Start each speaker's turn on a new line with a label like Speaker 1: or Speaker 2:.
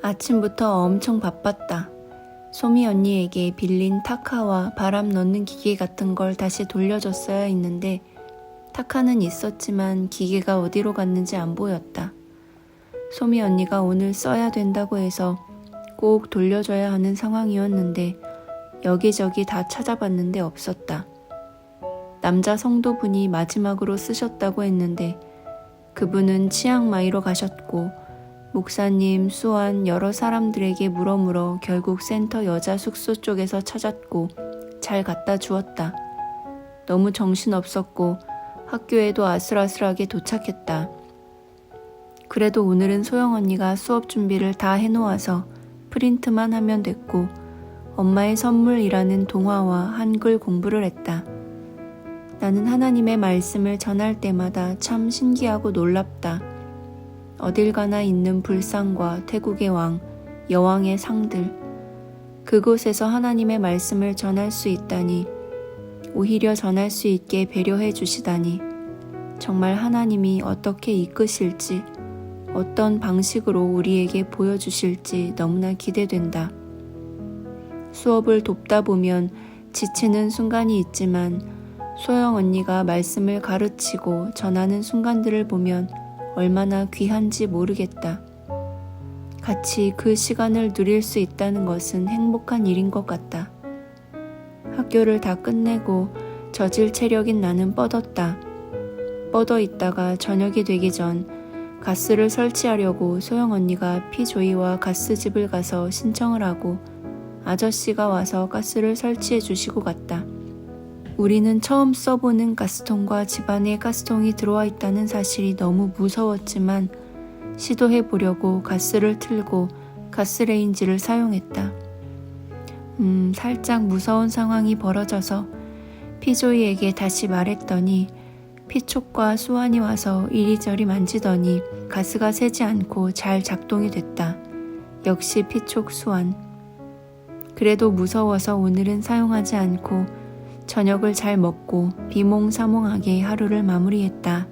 Speaker 1: 아침부터 엄청 바빴다. 소미 언니에게 빌린 타카와 바람 넣는 기계 같은 걸 다시 돌려줬어야 했는데 타카는 있었지만 기계가 어디로 갔는지 안 보였다. 소미 언니가 오늘 써야 된다고 해서 꼭 돌려줘야 하는 상황이었는데 여기저기 다 찾아봤는데 없었다. 남자 성도분이 마지막으로 쓰셨다고 했는데 그분은 치앙마이로 가셨고 목사님, 수완 여러 사람들에게 물어물어 결국 센터 여자 숙소 쪽에서 찾았고 잘 갖다 주었다. 너무 정신없었고 학교에도 아슬아슬하게 도착했다. 그래도 오늘은 소영 언니가 수업 준비를 다 해놓아서 프린트만 하면 됐고 엄마의 선물이라는 동화와 한글 공부를 했다. 나는 하나님의 말씀을 전할 때마다 참 신기하고 놀랍다. 어딜 가나 있는 불상과 태국의 왕, 여왕의 상들. 그곳에서 하나님의 말씀을 전할 수 있다니, 오히려 전할 수 있게 배려해 주시다니, 정말 하나님이 어떻게 이끄실지, 어떤 방식으로 우리에게 보여주실지 너무나 기대된다. 수업을 돕다 보면 지치는 순간이 있지만 소영 언니가 말씀을 가르치고 전하는 순간들을 보면 얼마나 귀한지 모르겠다. 같이 그 시간을 누릴 수 있다는 것은 행복한 일인 것 같다. 학교를 다 끝내고 저질 체력인 나는 뻗었다. 뻗어 있다가 저녁이 되기 전 가스를 설치하려고 소영 언니가 피조이와 가스집을 가서 신청을 하고 아저씨가 와서 가스를 설치해 주시고 갔다. 우리는 처음 써보는 가스통과 집안에 가스통이 들어와 있다는 사실이 너무 무서웠지만 시도해 보려고 가스를 틀고 가스레인지를 사용했다. 음, 살짝 무서운 상황이 벌어져서 피조이에게 다시 말했더니 피촉과 수완이 와서 이리저리 만지더니 가스가 새지 않고 잘 작동이 됐다. 역시 피촉 수완. 그래도 무서워서 오늘은 사용하지 않고 저녁을 잘 먹고 비몽사몽하게 하루를 마무리했다.